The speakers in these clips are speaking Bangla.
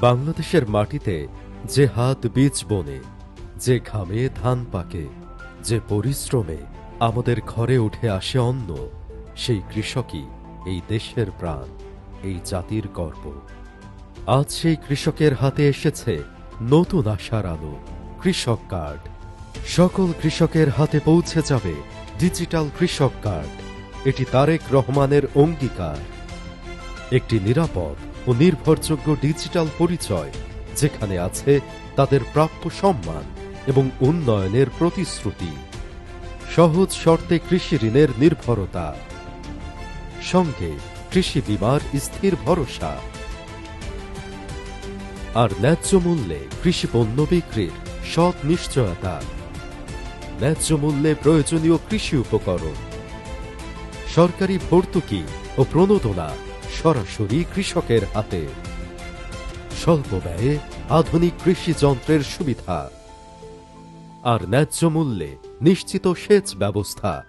বাংলাদেশের মাটিতে যে হাত বীজ বনে, যে ঘামে ধান পাকে, যে পরিশ্রমে আমাদের ঘরে উঠে আসে অন্ন, সেই কৃষকই এই দেশের প্রাণ, এই জাতির গর্ব। আজ সেই কৃষকের হাতে এসেছে নতুন আশার আলো, কৃষক কার্ড। সকল কৃষকের হাতে পৌঁছে যাবে ডিজিটাল কৃষক কার্ড। এটি তারেক রহমানের অঙ্গীকার। একটি নিরাপদ ও নির্ভরযোগ্য ডিজিটাল পরিচয়, যেখানে আছে তাদের প্রাপ্য সম্মান এবং উন্নয়নের প্রতিশ্রুতি। সহজ শর্তে কৃষি ঋণের নির্ভরতা। সঙ্গে কৃষি বিমার স্থির ভরসা। আর ন্যায্য মূল্যে কৃষি পণ্য বিক্রির সৎ নিশ্চয়তা। ন্যায্য মূল্যে প্রয়োজনীয় কৃষি উপকরণ। সরকারি ভর্তুকি ও প্রণোদনা সরাসরি কৃষকের হাতে। স্বল্প ব্যয়ে আধুনিক কৃষি যন্ত্রের সুবিধা। আর ন্যায্য মূল্যে নিশ্চিত সেচ ব্যবস্থা।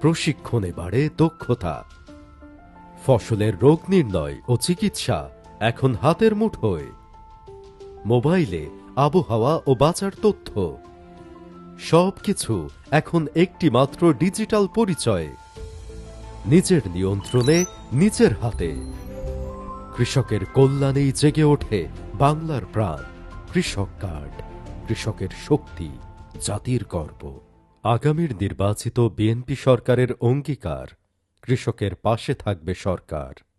প্রশিক্ষণে বাড়ে দক্ষতা। ফসলের রোগ নির্ণয় ও চিকিৎসা এখন হাতের মুঠোয়। মোবাইলে আবহাওয়া ও বাজার তথ্য। সবকিছু এখন একটি মাত্র ডিজিটাল পরিচয়। নিজের নিয়ন্ত্রণে, নিজের হাতে। কৃষকের কল্যাণেই জেগে ওঠে বাংলার প্রাণ। কৃষক কার্ড, কৃষকের শক্তি, জাতির গর্ব। আগামীর নির্বাচিত বিএনপি সরকারের অঙ্গীকার, কৃষকের পাশে থাকবে সরকার।